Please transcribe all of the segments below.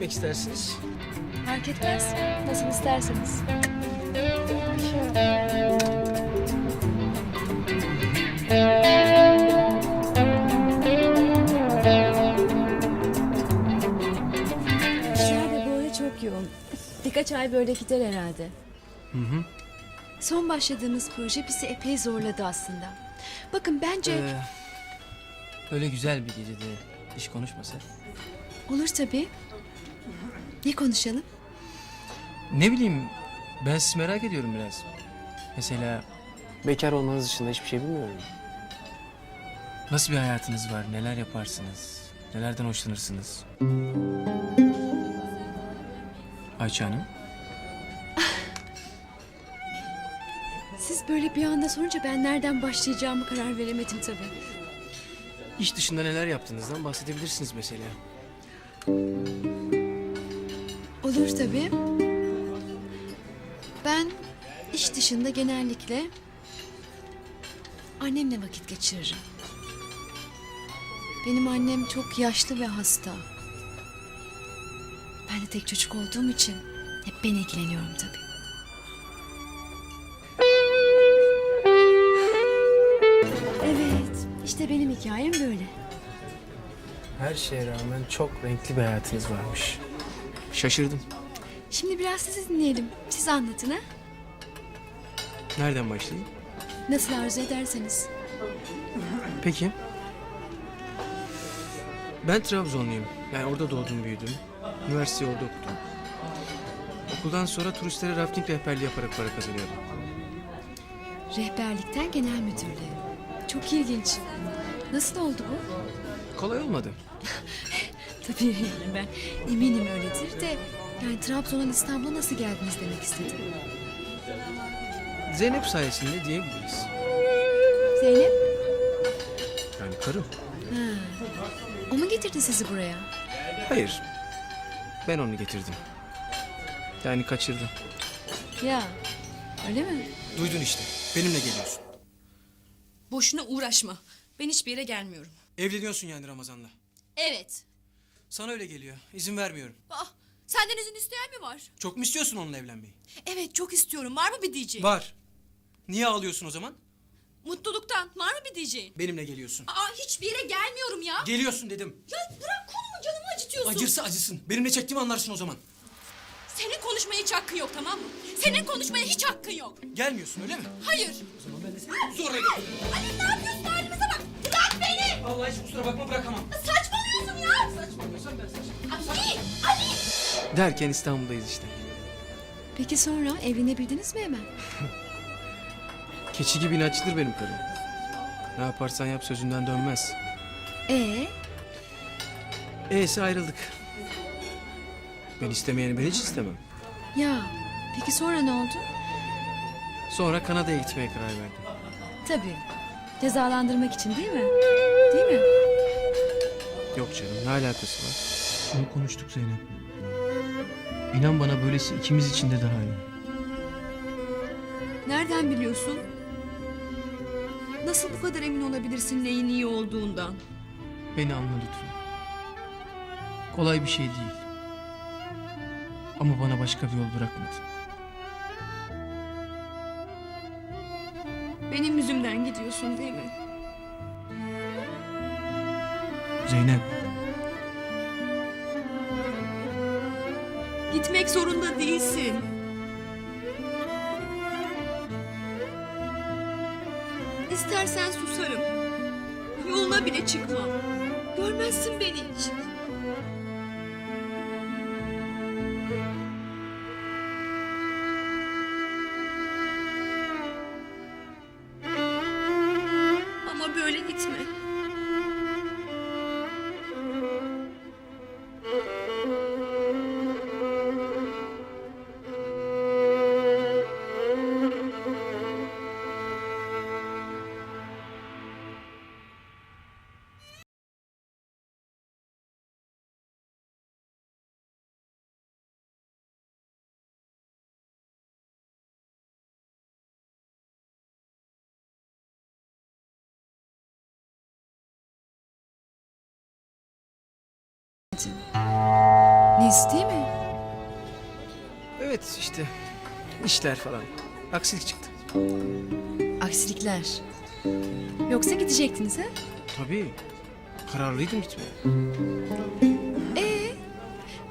gitmek istersiniz? Fark etmez. Nasıl isterseniz. İşler de bu ara çok yoğun. Birkaç ay böyle gider herhalde. Hı hı. Son başladığımız proje bizi epey zorladı aslında. Bakın bence Ee, öyle güzel bir gecede iş konuşmasak. olur tabii. Ne konuşalım? Ne bileyim, ben sizi merak ediyorum biraz. Mesela Bekar olmanız dışında hiçbir şey bilmiyorum. nasıl bir hayatınız var, neler yaparsınız, nelerden hoşlanırsınız? Ayça Hanım, Siz böyle bir anda sorunca ben nereden başlayacağımı karar veremedim tabii. iş dışında neler yaptığınızdan bahsedebilirsiniz mesela. Olur tabii. Ben iş dışında genellikle annemle vakit geçiririm. Benim annem çok yaşlı ve hasta. Ben de tek çocuk olduğum için hep ben ilgileniyorum tabii. Evet, işte benim hikayem böyle. Her şeye rağmen çok renkli bir hayatınız varmış. Şaşırdım. Şimdi biraz sizi dinleyelim. Siz anlatın ha. Nereden başlayayım? Nasıl arzu ederseniz. Peki. Ben Trabzonluyum. Yani orada doğdum büyüdüm. Üniversiteyi orada okudum. Okuldan sonra turistlere rafting rehberliği yaparak para kazanıyordum. Rehberlikten genel müdürlüğü. Çok ilginç. Nasıl oldu bu? Kolay olmadı. Tabii ben eminim öyledir de yani Trabzon'dan İstanbul'a nasıl geldiniz demek istedim. Zeynep sayesinde diyebiliriz. Zeynep? Yani karım. Ha. O mu getirdi sizi buraya? Hayır. Ben onu getirdim. Yani kaçırdım. Ya öyle mi? Duydun işte. Benimle geliyorsun. Boşuna uğraşma. Ben hiçbir yere gelmiyorum. Evleniyorsun yani Ramazan'la. Evet. Sana öyle geliyor. İzin vermiyorum. Ah, senden izin isteyen mi var? Çok mu istiyorsun onunla evlenmeyi? Evet, çok istiyorum. Var mı bir diyeceğin? Var. Niye ağlıyorsun o zaman? Mutluluktan. Var mı bir diyeceğin? Benimle geliyorsun. Aa, hiçbir yere gelmiyorum ya. Geliyorsun dedim. Ya bırak kolumu canımı acıtıyorsun. Acırsa acısın. Benimle çektiğimi anlarsın o zaman. Senin konuşmaya hiç hakkın yok tamam mı? Senin konuşmaya hiç hakkın yok. Gelmiyorsun öyle mi? Hayır. O zaman ben de seni zorla götürürüm. Ali ne yapıyorsun halimize bak. Bırak beni. Vallahi hiç kusura bakma bırakamam. Saçmalıyorsun ya. Saçmalıyorsan ben saçmalıyorum. Ali, Ali. Derken İstanbul'dayız işte. Peki sonra evlenebildiniz mi hemen? Keçi gibi inatçıdır benim karım. Ne yaparsan yap sözünden dönmez. Ee, E'si ayrıldık. Ben istemeyeni ben hiç istemem. ya peki sonra ne oldu? Sonra Kanada'ya gitmeye karar verdim. Tabii. Cezalandırmak için değil mi? Değil mi? Yok canım ne alakası var? Bunu konuştuk Zeynep. İnan bana böylesi ikimiz için de daha iyi. Nereden biliyorsun? Nasıl bu kadar emin olabilirsin neyin iyi olduğundan? Beni anla lütfen. Kolay bir şey değil. Ama bana başka bir yol bırakmadın. Gitmek zorunda değilsin. İstersen susarım. Yoluna bile çıkmam. Görmezsin beni hiç. Ama böyle gitme. Nice değil mi? Evet işte işler falan. Aksilik çıktı. Aksilikler. Yoksa gidecektiniz ha? Tabii. Kararlıydım gitmeye. Ee,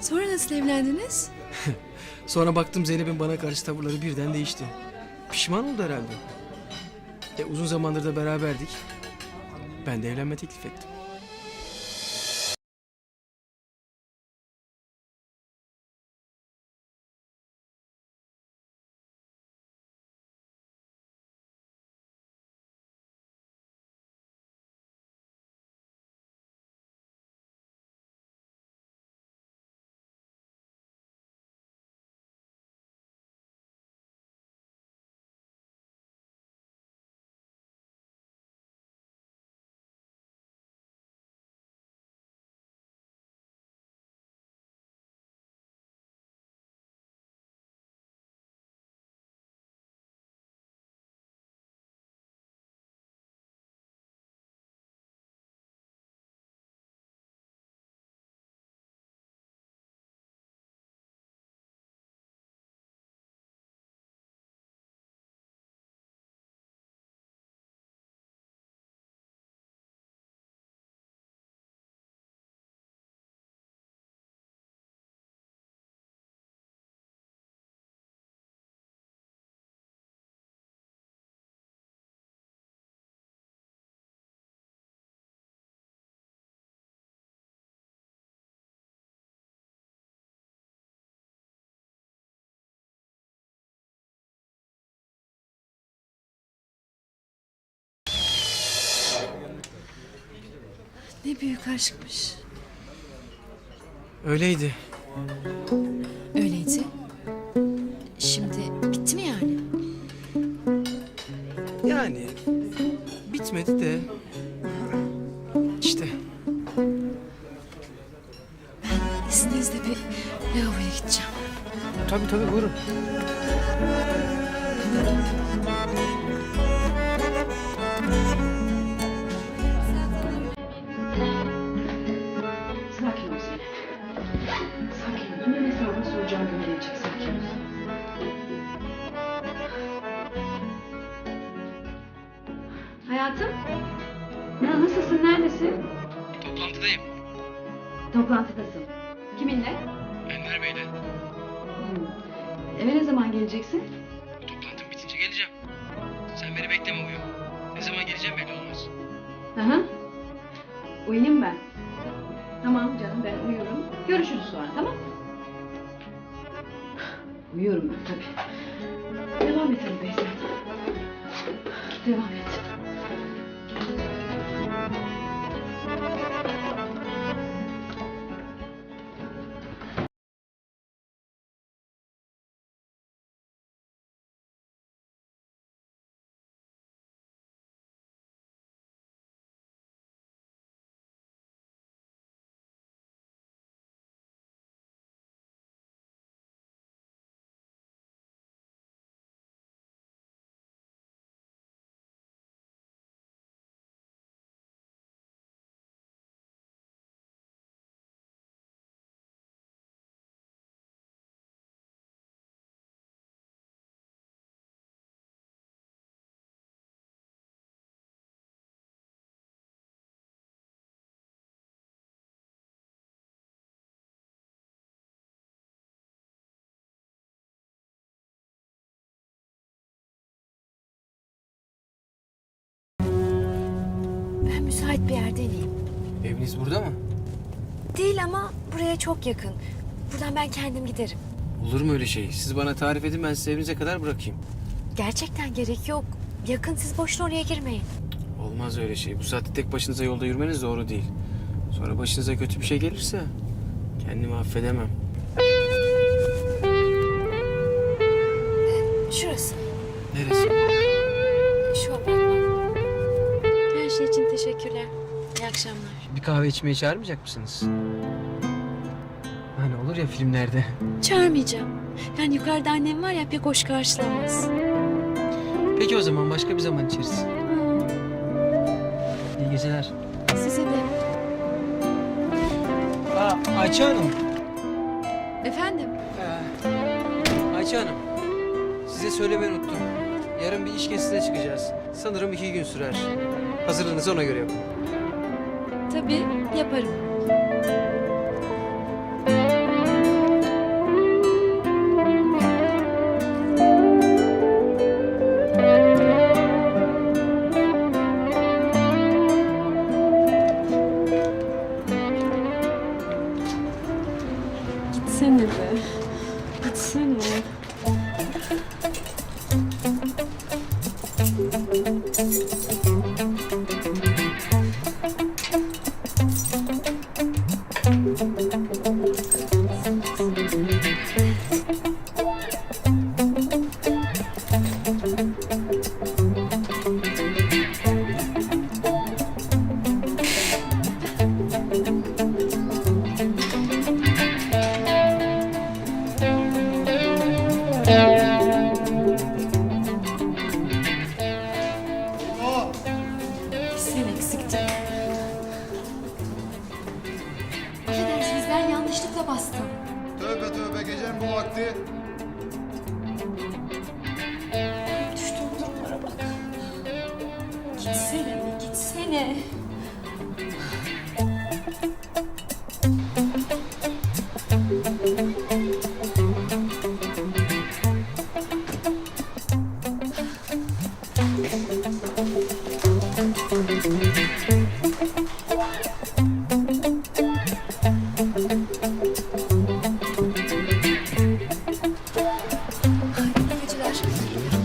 sonra nasıl evlendiniz? Sonra baktım Zeynep'in bana karşı tavırları birden değişti. Pişman oldu herhalde. E, uzun zamandır da beraberdik. Ben de evlenme teklif ettim. Ne büyük aşkmış. Öyleydi. Öyleydi. Şimdi bitti mi yani? Yani bitmedi de işte İzninizle bir lavaboya gideceğim. tabii tabii buyurun. Toplantıdayım. Toplantıdasın. Kiminle? Enver Bey'le. Hmm. Eve ne zaman geleceksin? Toplantım bitince geleceğim. Sen beni bekleme uyu. Ne zaman geleceğim belli olmaz. Aha. Uyuyayım ben. Tamam canım ben uyuyorum. Görüşürüz sonra tamam Uyuyorum ben tabii. Devam et hadi Behzat. Devam et. Müsait bir yerde ineyim. Eviniz burada mı? Değil ama buraya çok yakın. Buradan ben kendim giderim. Olur mu öyle şey? Siz bana tarif edin ben sizi evinize kadar bırakayım. Gerçekten gerek yok. Yakın siz boşuna oraya girmeyin. Olmaz öyle şey. Bu saatte tek başınıza yolda yürümeniz doğru değil. Sonra başınıza kötü bir şey gelirse kendimi affedemem. Şurası. Neresi? Akşamlar. Bir kahve içmeye çağırmayacak mısınız? Hani olur ya filmlerde. Çağırmayacağım. Yani yukarıda annem var ya pek hoş karşılamaz. Peki o zaman başka bir zaman içeriz. İyi geceler. Size de. Aa, Ayça Hanım. Efendim? Ee, Ayça Hanım. Size söylemeyi unuttum. Yarın bir iş gezisine çıkacağız. Sanırım iki gün sürer. Hazırlığınızı ona göre yapın. Tabii yaparım. Gitsene be. Gitsene. Geceler.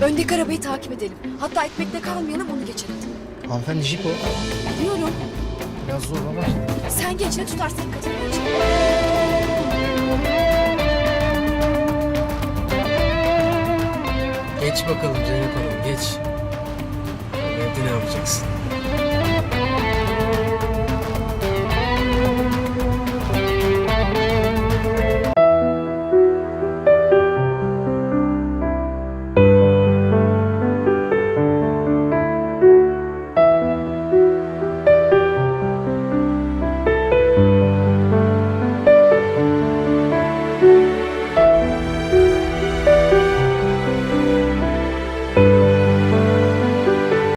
Öndeki arabayı takip edelim. Hatta ekmekte kalmayalım onu geçelim. Hanımefendi jip o. Biliyorum. Biraz zorlamaz. Sen geç ne tutarsın dikkatini. Geç bakalım Zeynep Hanım geç. Evde ne yapacaksın?